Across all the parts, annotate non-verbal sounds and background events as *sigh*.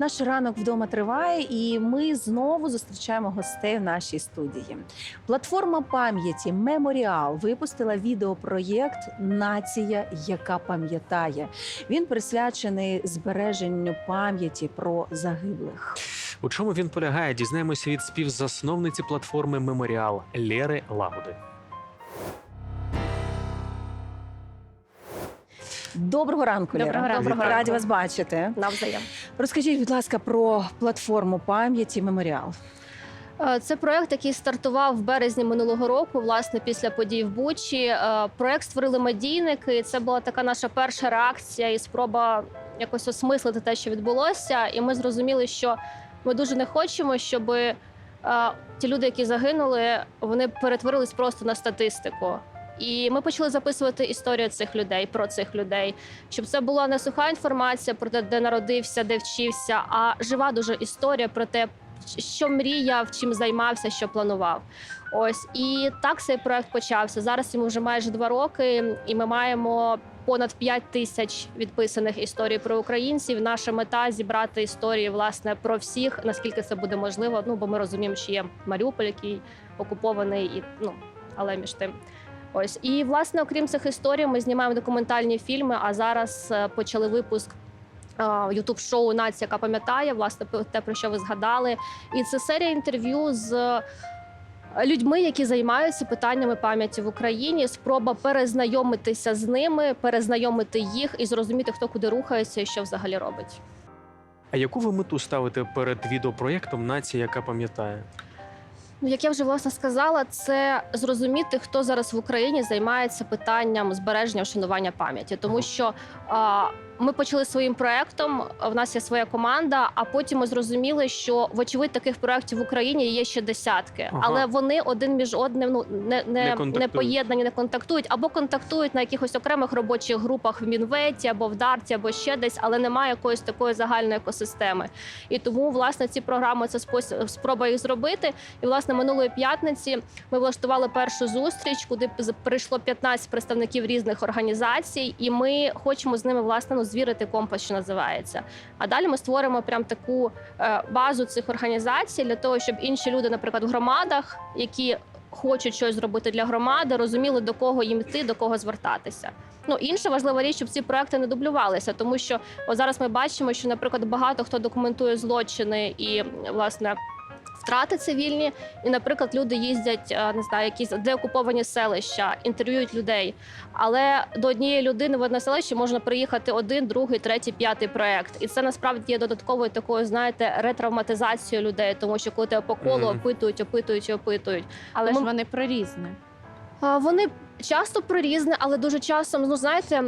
Наш ранок вдома триває, і ми знову зустрічаємо гостей в нашій студії. Платформа пам'яті Меморіал випустила відеопроєкт Нація, яка пам'ятає. Він присвячений збереженню пам'яті про загиблих. У чому він полягає? Дізнаємося від співзасновниці платформи Меморіал Лєри Лагуди. Доброго ранку, Лера. Доброго ранку. Доброго раді вас бачити. Навзаєм. Розкажіть, будь ласка, про платформу пам'яті Меморіал. Е, Це проект, який стартував в березні минулого року, власне, після подій в Бучі. Е, Проект створили медійники. і Це була така наша перша реакція і спроба якось осмислити те, що відбулося. І ми зрозуміли, що ми дуже не хочемо, щоб е, ті люди, які загинули, вони перетворились просто на статистику. І ми почали записувати історію цих людей про цих людей, щоб це була не суха інформація про те, де народився, де вчився, а жива дуже історія про те, що мріяв, чим займався, що планував. Ось і так цей проект почався. Зараз йому вже майже два роки, і ми маємо понад 5 тисяч відписаних історій про українців. Наша мета зібрати історії власне про всіх, наскільки це буде можливо. Ну бо ми розуміємо, що є Маріуполь, який окупований, і ну але між тим. Ось і власне, окрім цих історій, ми знімаємо документальні фільми. А зараз е, почали випуск Ютуб шоу Нація, яка пам'ятає власне те, про що ви згадали. І це серія інтерв'ю з е, людьми, які займаються питаннями пам'яті в Україні. Спроба перезнайомитися з ними, перезнайомити їх і зрозуміти, хто куди рухається і що взагалі робить. А яку ви мету ставите перед відеопроєктом Нація, яка пам'ятає? Ну, як я вже власне сказала, це зрозуміти, хто зараз в Україні займається питанням збереження вшанування пам'яті, тому що а, ми почали своїм проектом. В нас є своя команда. А потім ми зрозуміли, що вочевидь таких проєктів в Україні є ще десятки, Ага. але вони один між одним ну не, Не не, не, поєднані, не контактують або контактують на якихось окремих робочих групах в Мінветі або в Дарті, або ще десь, але немає якоїсь такої загальної екосистеми. І тому власне ці програми це спосіб спроба їх зробити. І власне минулої п'ятниці ми влаштували першу зустріч, куди прийшло 15 представників різних організацій, і ми хочемо з ними власне ну, звірити компас, що називається. А далі ми створимо прям таку е, базу цих організацій для того, щоб інші люди, наприклад, в громадах, які хочуть щось зробити для громади, розуміли до кого їм йти, до кого звертатися. Ну інша важлива річ, щоб ці проекти не дублювалися, тому що от зараз ми бачимо, що, наприклад, багато хто документує злочини і власне. Втрати цивільні, і, наприклад, люди їздять, е, не знаю, якісь деокуповані селища, інтерв'юють людей. Але до однієї людини в одне селище можна приїхати один, другий, третій, п'ятий проект. І це насправді є додатковою такою, знаєте, ретравматизацією людей, тому що коли тебе по колу опитують, опитують і опитують. Але Тому- ж вони про різне. Вони часто про різне, але дуже часто, ну знаєте,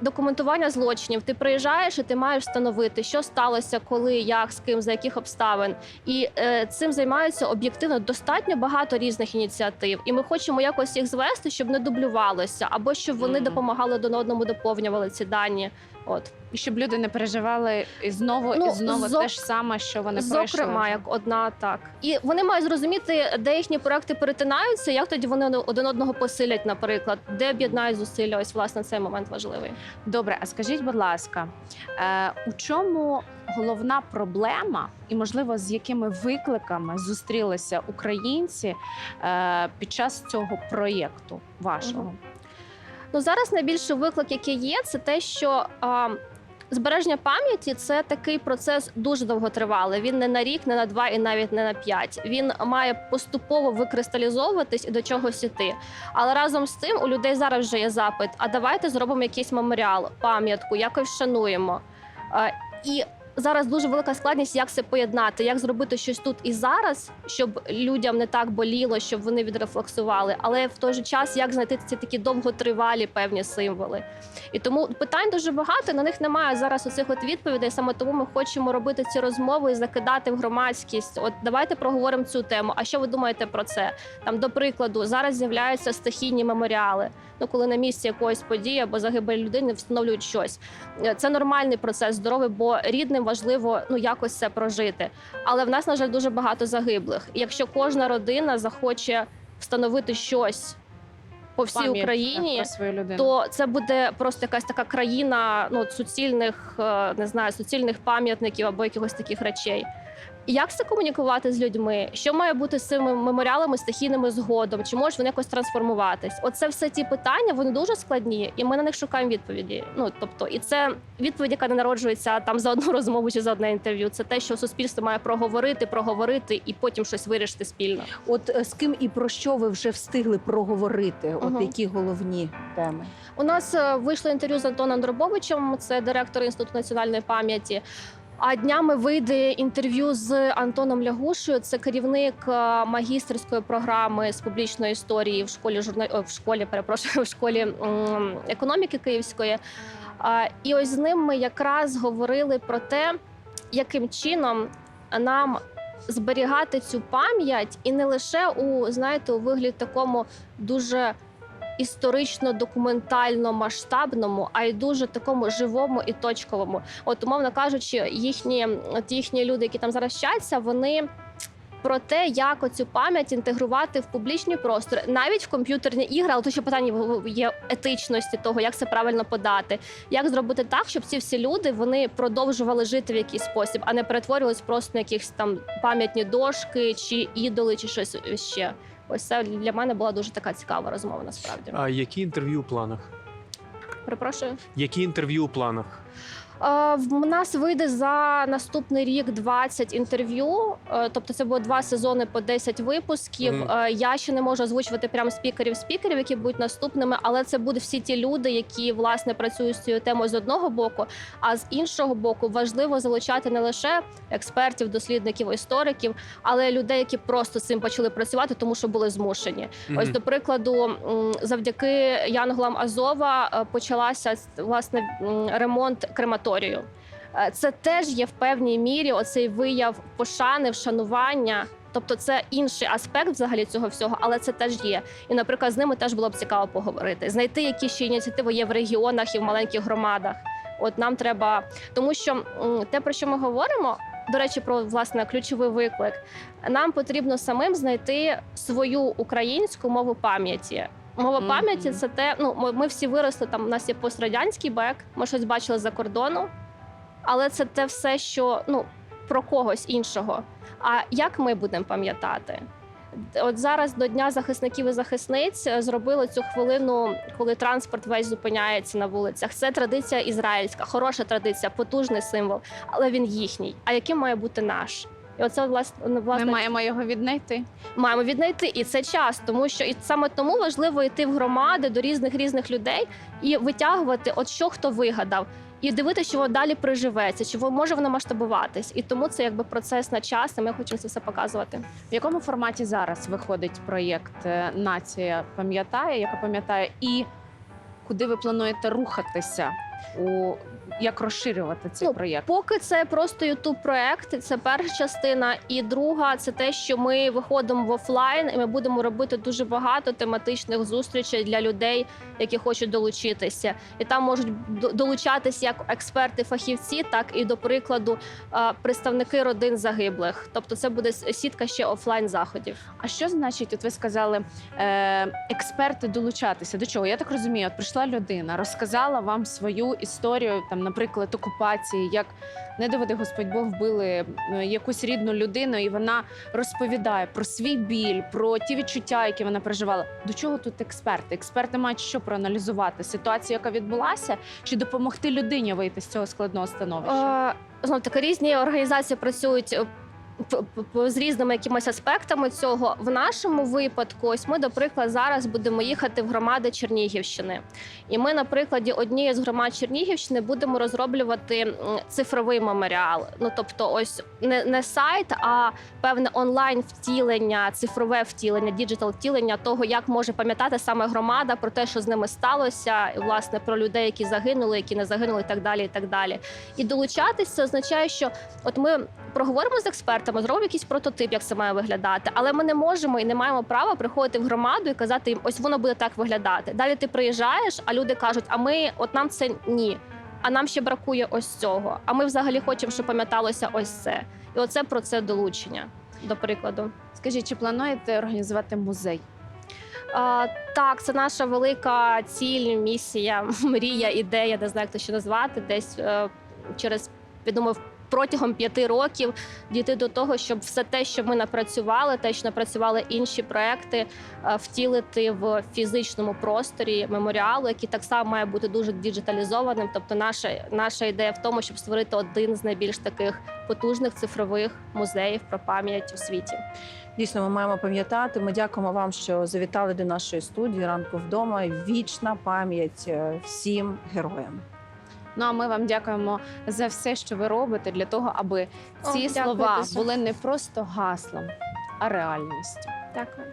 документування злочинів. Ти приїжджаєш і ти маєш встановити, що сталося, коли, як, з ким, за яких обставин. І е, цим займаються об'єктивно достатньо багато різних ініціатив. І ми хочемо якось їх звести, щоб не дублювалося, або щоб вони Мгм. допомагали один одному, доповнювали ці дані. От І щоб люди не переживали і знову Ну, і знову зок- те ж саме, що вони Зокрема, пройшли. як одна так. І вони мають зрозуміти, де їхні проекти перетинаються, як тоді вони один одного посилять, наприклад, де об'єднають зусилля. Ось власне цей момент важливий. Добре, а скажіть, будь ласка, е, у чому головна проблема, і можливо з якими викликами зустрілися українці е, під час цього проєкту вашого? Мгм. Ну зараз найбільший виклик, який є, це те, що а, збереження пам'яті це такий процес дуже довготривалий. Він не на рік, не на два і навіть не на п'ять. Він має поступово викристалізовуватись і до чогось іти. Але разом з тим у людей зараз вже є запит: а давайте зробимо якийсь меморіал, пам'ятку, якось вшануємо. І зараз дуже велика складність, як це поєднати, як зробити щось тут і зараз, щоб людям не так боліло, щоб вони відрефлексували, але в той же час як знайти ці такі довготривалі певні символи. І тому питань дуже багато. На них немає зараз оцих от відповідей. Саме тому ми хочемо робити ці розмови і закидати в громадськість. От давайте проговоримо цю тему. А що ви думаєте про це? Там, до прикладу, зараз з'являються стихійні меморіали. Ну, коли на місці якоїсь події або загибель людини встановлюють щось. Е, Це нормальний процес, здоровий, бо рідним важливо ну якось це прожити. Але в нас, на жаль, дуже багато загиблих. І якщо кожна родина захоче встановити щось по всій пам'ять Україні. про свою людину. то це буде просто якась така країна ну, суцільних, е, не знаю, суцільних пам'ятників або якихось таких речей. Як це комунікувати з людьми? Що має бути з цими меморіалами стихійними згодом? Чи можуть вони якось трансформуватись? Оце все ті питання, вони дуже складні, і ми на них шукаємо відповіді. Ну тобто, і це відповідь, яка не народжується там за одну *laughs* розмову чи за одне інтерв'ю. Це те, що суспільство має проговорити, проговорити і потім щось вирішити спільно. От е, з ким і про що ви вже встигли проговорити? От Мгм. які головні теми? У нас е, вийшло інтерв'ю з Антоном Дробовичем, це директор інституту національної пам'яті. А днями вийде інтерв'ю з Антоном Лягушею. Це керівник е, магістерської програми з публічної історії в школі журна... в школі, перепрошую, в школі економіки Київської. І ось з ним ми якраз говорили про те, яким чином нам зберігати цю пам'ять, і не лише у знаєте, у вигляді такому дуже історично документально масштабному, а й дуже такому живому і точковому. От, умовно кажучи, їхні от їхні люди, які там зараз вчаться, вони. Про те, як оцю пам'ять інтегрувати в публічний простор, навіть в комп'ютерні ігри, але тут ще питання є етичності того, як це правильно подати, як зробити так, щоб ці всі люди вони продовжували жити в якийсь спосіб, а не перетворювались просто на якісь там пам'ятні дошки чи ідоли, чи щось ще. Ось це для мене була дуже така цікава розмова. Насправді А які інтерв'ю у планах? перепрошую. Які інтерв'ю у планах? Е, В нас вийде за наступний рік 20 інтерв'ю. е, Тобто, це буде два сезони по 10 випусків. Мгм. Е, Я ще не можу озвучувати прям спікерів спікерів, які будуть наступними, але це будуть всі ті люди, які власне працюють з цією темою з одного боку. А з іншого боку, важливо залучати не лише експертів, дослідників, істориків, але й людей, які просто з цим почали працювати, тому що були змушені. Ось до прикладу, завдяки Янголам Азова почалася власне ремонт крематорію. Е, Це теж є в певній мірі оцей вияв пошани, вшанування. Тобто це інший аспект взагалі цього всього, але це теж є. І, наприклад, з ними теж було б цікаво поговорити, знайти які ще ініціативи є в регіонах і в маленьких громадах. От нам треба, тому що те, про що ми говоримо, до речі, про власне ключовий виклик. Нам потрібно самим знайти свою українську мову пам'яті. Мова пам'яті це те. Ну ми, ми всі виросли там. У нас є пострадянський бек, ми щось бачили за кордону, але це те все, що ну про когось іншого. А як ми будемо пам'ятати? От зараз до Дня захисників і захисниць е, зробили цю хвилину, коли транспорт весь зупиняється на вулицях. Це традиція ізраїльська, хороша традиція, потужний символ, але він їхній. А яким має бути наш? І оце власне власне Ми маємо його віднайти. маємо віднайти, і це час, тому що і саме тому важливо йти в громади до різних різних людей і витягувати, от що хто вигадав, і дивитися, що воно далі приживеться, чи може воно масштабуватись. І тому це якби процес на час, і ми хочемо це все показувати. В якому форматі зараз виходить проєкт е, Нація пам'ятає, яка пам'ятає, і куди ви плануєте рухатися у як розширювати цей Ну, проєкт? Поки це просто ютуб проект, це перша частина. І друга це те, що ми виходимо в офлайн, і ми будемо робити дуже багато тематичних зустрічей для людей, які хочуть долучитися. І там можуть до- долучатись як експерти, фахівці, так і до прикладу е, представники родин загиблих. Тобто, це буде сітка ще офлайн заходів. А що значить, от ви сказали, е, експерти долучатися до чого? Я так розумію, от прийшла людина, розказала вам свою історію, там, наприклад, окупації, як не доведе Господь Бог вбили е, якусь рідну людину, і вона розповідає про свій біль, про ті відчуття, які вона переживала. До чого тут експерти? Експерти мають що проаналізувати ситуацію, яка відбулася, чи допомогти людині вийти з цього складного становища? Е, Знов таки різні організації працюють. З різними якимись аспектами цього в нашому випадку, ось ми, до прикладу, зараз будемо їхати в громади Чернігівщини, і ми на прикладі однієї з громад Чернігівщини будемо розроблювати цифровий меморіал. Ну тобто, ось не, не сайт, а певне онлайн втілення, цифрове втілення, діджитал втілення того, як може пам'ятати саме громада про те, що з ними сталося, і власне про людей, які загинули, які не загинули, і так далі. І так далі. І долучатися означає, що от ми проговоримо з експертами, зробимо якийсь прототип, як це має виглядати, але ми не можемо і не маємо права приходити в громаду і казати їм, ось воно буде так виглядати. Далі ти приїжджаєш, а люди кажуть, а ми от нам це ні. А нам ще бракує ось цього. А ми взагалі хочемо, щоб пам'яталося ось це. І оце про це долучення, до прикладу. Скажіть, чи плануєте організувати музей? А, так, це наша велика ціль, місія, *laughs* мрія, ідея, не знаю, як це ще назвати. Десь е, через я думаю, протягом п'яти років дійти до того, щоб все те, що ми напрацювали, те, що напрацювали інші проекти, е, втілити в фізичному просторі меморіалу, який так само має бути дуже діджиталізованим. Тобто, наша наша ідея в тому, щоб створити один з найбільш таких потужних цифрових музеїв про пам'ять у світі. Дійсно, ми маємо пам'ятати. Ми дякуємо вам, що завітали до нашої студії ранку вдома. Вічна пам'ять е, всім героям. Ну а ми вам дякуємо за все, що ви робите для того, аби ці О, слова були не просто гаслом, а реальністю. Дякую.